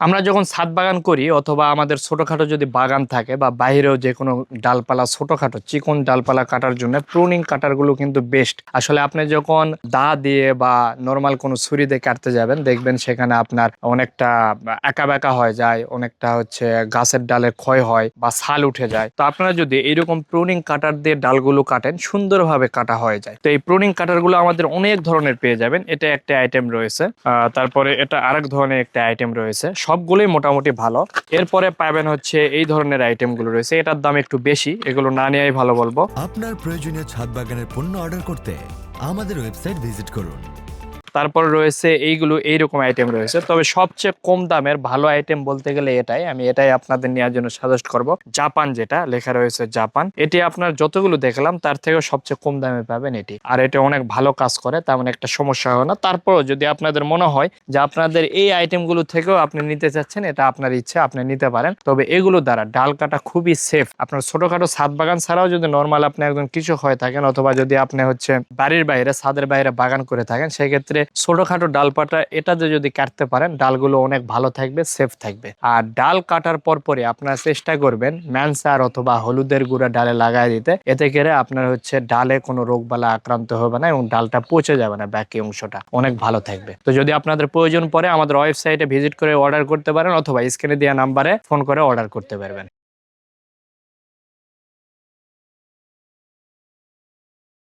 আমরা যখন ছাদ বাগান করি অথবা আমাদের ছোটখাটো যদি বাগান থাকে বা বাইরেও যে কোনো ডালপালা, ছোটখাটো, চিকন ডালপালা কাটার জন্য প্রুনিং কাটারগুলো কিন্তু বেস্ট আসলে আপনি যখন দা দিয়ে বা নর্মাল কোনো ছুরি দিয়ে কাটতে যাবেন, দেখবেন সেখানে আপনার অনেকটা একা বেঁকা হয়ে যায়, অনেকটা হচ্ছে গাছের ডালে ক্ষয় হয় বা ছাল উঠে যায়। তো আপনারা যদি এইরকম প্রুনিং কাটার দিয়ে ডালগুলো কাটেন, সুন্দরভাবে কাটা হয়ে যায়। তো এই প্রুনিং কাটারগুলো আমাদের অনেক ধরনের পেয়ে যাবেন। এটা একটা আইটেম রয়েছে। তারপরে এটা আরেক ধরনের একটা আইটেম রয়েছে। সবগুলোই মোটামুটি ভালো। এরপরে পাবেন হচ্ছে এই ধরনের আইটেমগুলো রয়েছে। এটার দাম একটু বেশি, এগুলো না নেওয়াই ভালো বলব। আপনার প্রয়োজনীয় ছাদ বাগানের পণ্য অর্ডার করতে আমাদের ওয়েবসাইট ভিজিট করুন। তারপর রয়েছে এইগুলো এইরকম আইটেম রয়েছে। তবে সবচেয়ে কম দামের ভালো আইটেম বলতে গেলে এটাই। আমি এটাই আপনাদের নেওয়ার জন্য সাজেস্ট করব। জাপান যেটা, লেখা রয়েছে জাপান। এটি আপনার যতগুলো দেখলাম, তার থেকেও সবচেয়ে কম দামে পাবেন এটি। আর এটা অনেক ভালো কাজ করে তেমন একটা সমস্যা হয় না। তারপরও যদি আপনাদের মনে হয় যে আপনাদের এই আইটেমগুলো থেকেও আপনি নিতে চাচ্ছেন, এটা আপনার ইচ্ছে, আপনি নিতে পারেন। তবে এগুলো দ্বারা ডাল কাটা খুবই সেফ আপনার ছোটখাটো ছাদ বাগান ছাড়াও যদি নর্মাল আপনি একজন কৃষক হয়ে থাকেন, অথবা যদি আপনি হচ্ছে বাড়ির বাইরে, ছাদের বাইরে বাগান করে থাকেন, সেক্ষেত্রে ছোটখাটো ডালপাটা এটাতে যদি কাটতে পারেন, ডালগুলো অনেক ভালো থাকবে সেফ থাকবে। আর ডাল কাটার পর পরে আপনারা চেষ্টা করবেন ম্যানসার অথবা হলুদের গুঁড়া ডালে লাগাই দিতে। এতে করে আপনার হচ্ছে ডালে কোনো রোগবালা আক্রান্ত হবে না এবং ডালটা পচে যাবে না বাকি অংশটা। অনেক ভালো থাকবে। তো যদি আপনাদের প্রয়োজন পড়ে, আমাদের ওয়েবসাইটে ভিজিট করে অর্ডার করতে পারেন অথবা স্ক্রিনে দেওয়া নাম্বারে ফোন করে অর্ডার করতে পারবেন।